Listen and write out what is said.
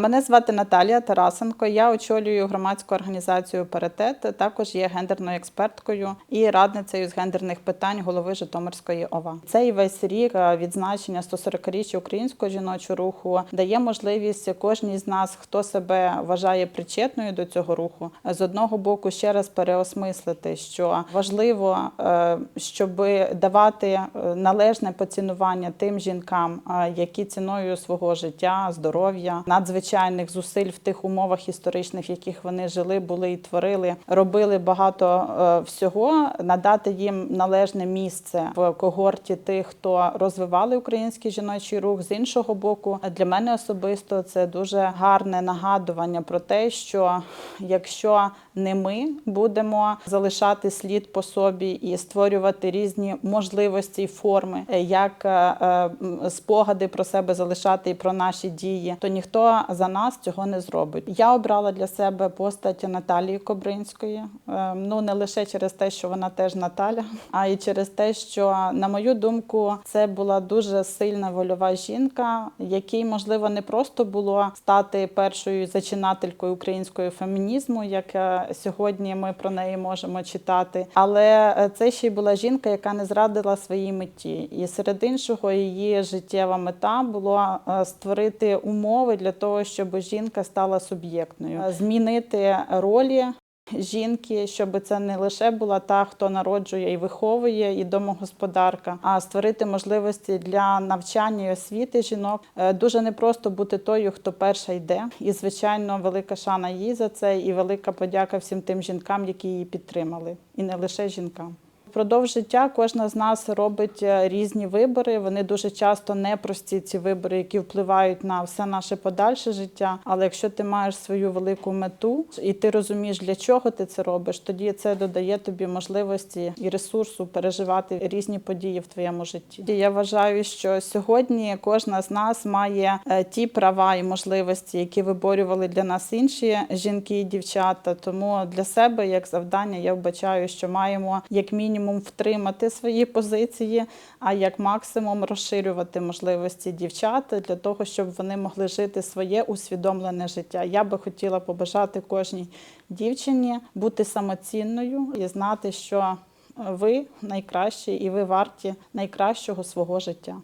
Мене звати Наталія Тарасенко. Я очолюю громадську організацію Паритет. Також є гендерною експерткою і радницею з гендерних питань голови Житомирської ОВА. Цей весь рік е, відзначення 140-річчя українського жіночого руху дає можливість кожній з нас, хто себе вважає причетною до цього руху, з одного боку ще раз переосмислити, що важливо, е, щоб давати е, належне поцінування тим жінкам, які ціною свого життя, здоров'я, надзвичайних зусиль в тих умовах історичних, в яких вони жили, були і творили, робили багато е, всього, надати їм належне місце в когорті тих, хто розвивали український жіночий рух. З іншого боку, для мене особисто це дуже гарне нагадування про те, що якщо не ми будемо залишати слід по собі і створювати різні можливості і форми, е, як е, спогади про себе залишати і про наші дії, то ніхто за нас цього не зробить. Я обрала для себе постать Наталії Кобринської. Е, Ну не лише через те, що вона теж Наталя, а й через те, що на мою думку, це була дуже сильна вольова жінка, якій можливо не просто було стати першою зачинателькою українського фемінізму, як е, сьогодні ми про неї можемо читати. Але е, це ще й була жінка, яка не зрадила своїй меті. І серед іншого, її життєва мета була е, створити умови для того, щоб жінка стала суб'єктною, змінити ролі. Жінки, щоб це не лише була та, хто народжує і виховує, і домогосподарка, а створити можливості для навчання і освіти жінок. Е, Дуже непросто бути тою, хто перша йде. І звичайно, велика шана їй за це, і велика подяка всім тим жінкам, які її підтримали, і не лише жінкам. Впродовж життя кожна з нас робить е, різні вибори. Вони дуже часто непрості ці вибори, які впливають на все наше подальше життя. Але якщо ти маєш свою велику мету і ти розумієш, для чого ти це робиш, тоді це додає тобі можливості і ресурсу переживати різні події в твоєму житті. Я вважаю, що сьогодні кожна з нас має е, ті права і можливості, які виборювали для нас інші жінки і дівчата. Тому для себе як завдання я вбачаю, що маємо як мінімум втримати свої позиції, а як максимум розширювати можливості дівчат для того, щоб вони могли жити своє усвідомлене життя. Я би хотіла побажати кожній дівчині бути самоцінною і знати, що ви найкращі і ви варті найкращого свого життя.